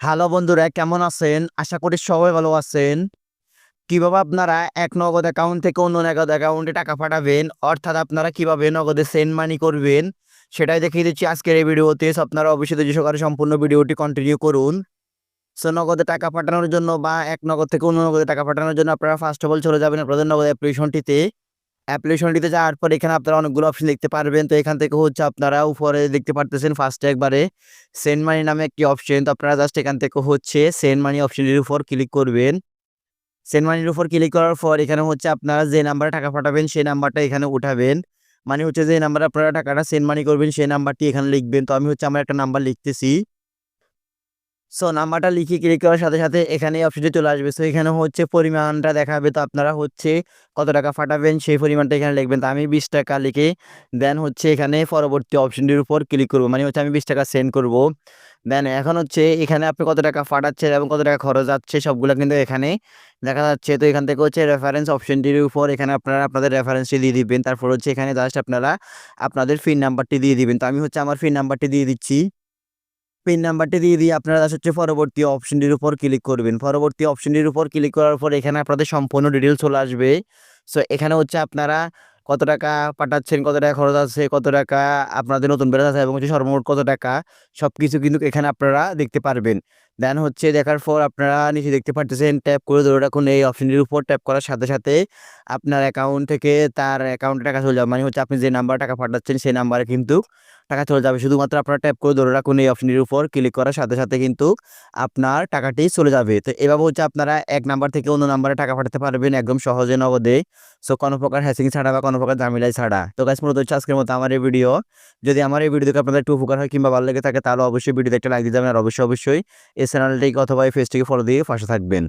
Hello বন্ধুরা, কেমন আছেন? আশা করি সবাই ভালো আছেন। কীভাবে আপনারা এক নগদ অ্যাকাউন্ট থেকে অন্য নগদ অ্যাকাউন্টে টাকা পাঠাবেন? অর্থাৎ আপনারা কীভাবে নগদে সেন্ড মানি করবেন? সেটাই দেখিয়ে দিচ্ছি আজকের এই ভিডিওতে। আপনারা অবশ্যই যে সহকারে সম্পূর্ণ ভিডিওটি কন্টিনিউ করুন। সো নগদে টাকা পাঠানোর জন্য বা এক নগদ থেকে অন্য নগদে টাকা পাঠানোর জন্য আপনারা ফার্স্ট অফ অল চলে যাবেন আপনাদের নগদ অ্যাপ্লিকেশনটিতে অ্যাপ্লিকেশনটিতে যাওয়ার পর এখানে আপনারা অনেকগুলো অপশন দেখতে পারবেন। তো এখান থেকে হচ্ছে আপনারা উপরে দেখতে পারতেছেন ফার্স্টে একবারে সেন্ড মানি নামে একটি অপশন তো আপনারা জাস্ট এখান থেকে হচ্ছে সেন্ড মানি অপশনটির উপর ক্লিক করবেন। সেন্ড মানির উপর ক্লিক করার পর এখানে হচ্ছে আপনারা যে নাম্বারে টাকা পাঠাবেন সেই নাম্বারটা এখানে উঠাবেন। মানে হচ্ছে যে নাম্বারে আপনারা টাকাটা সেন্ড মানি করবেন সেই নাম্বারটি এখানে লিখবেন। তো আমি হচ্ছে আমার একটা নাম্বার লিখতেছি। সো নাম্বারটা লিখে ক্লিক করার সাথে সাথে এখানে অপশনটি চলে আসবে। সো এখানে হচ্ছে পরিমাণটা দেখাবে। তো আপনারা হচ্ছে কত টাকা ফাটাবেন, সেই পরিমাণটা এখানে লিখবেন। তো আমি বিশ টাকা লিখে দেন হচ্ছে এখানে পরবর্তী অপশনটির উপর ক্লিক করব। মানে হচ্ছে আমি বিশ টাকা সেন্ড করব। দেন এখন হচ্ছে এখানে আপনি কত টাকা ফাটাচ্ছেন এবং কত টাকা খরচ যাচ্ছে, সবগুলো কিন্তু এখানে দেখা যাচ্ছে। তো এখান থেকে হচ্ছে রেফারেন্স অপশনটির উপর এখানে আপনারা আপনাদের রেফারেন্সটি দিয়ে দিবেন। তারপর হচ্ছে এখানে জাস্ট আপনারা আপনাদের ফিন নাম্বারটি দিয়ে দিবেন। তো আমি হচ্ছে আমার ফিন নাম্বারটি দিয়ে দিচ্ছি। পিন নাম্বারটি দিয়ে দিয়ে আপনারা হচ্ছে পরবর্তী অপশনটির উপর ক্লিক করবেন। পরবর্তী অপশনটির উপর ক্লিক করার পর এখানে আপনাদের সম্পূর্ণ ডিটেলস চলে আসবে। সো এখানে হচ্ছে আপনারা কত টাকা পাঠাচ্ছেন, কত টাকা খরচ আছে, কত টাকা আপনাদের নতুন ব্যালেন্স আছে এবং হচ্ছে সর্বমোট কত টাকা সব কিছু কিন্তু এখানে আপনারা দেখতে পারবেন। দেন হচ্ছে দেখার পর আপনারা নিচে দেখতে পারতেছেন ট্যাপ করে ধরে রাখুন এই অপশনটির উপর ট্যাপ করার সাথে সাথে আপনার অ্যাকাউন্ট থেকে তার অ্যাকাউন্টে টাকা চলে যাবে মানে হচ্ছে আপনি যে নাম্বার টাকা পাঠাচ্ছেন, সেই নাম্বারে কিন্তু টাকা চলে যাবে। শুধুমাত্র আপনারা ট্যাপ করে ধরে রাখুন এই অপশনটির উপর ক্লিক করার সাথে সাথে কিন্তু আপনার টাকাটি চলে যাবে। তো এভাবে হচ্ছে আপনারা এক নাম্বার থেকে অন্য নাম্বারে টাকা পাঠাতে পারবেন একদম সহজে নগদে। সো কোনো প্রকার হ্যাসিং ছাড়া বা কোনো প্রকার ঝামেলাই ছাড়া। তো গাছ মূলত হচ্ছে আজকের মতো আমার এই ভিডিও যদি আমার এই ভিডিও থেকে আপনাদের একটু উপকার হয় কিংবা ভালো লেগে থাকে, তাহলে অবশ্যই ভিডিওতে একটা লাইক দিয়ে যাবেন। আর অবশ্যই অবশ্যই এই চ্যানেলটিকে অথবা এই পেজটিকে ফলো দিয়ে পাশে থাকবেন।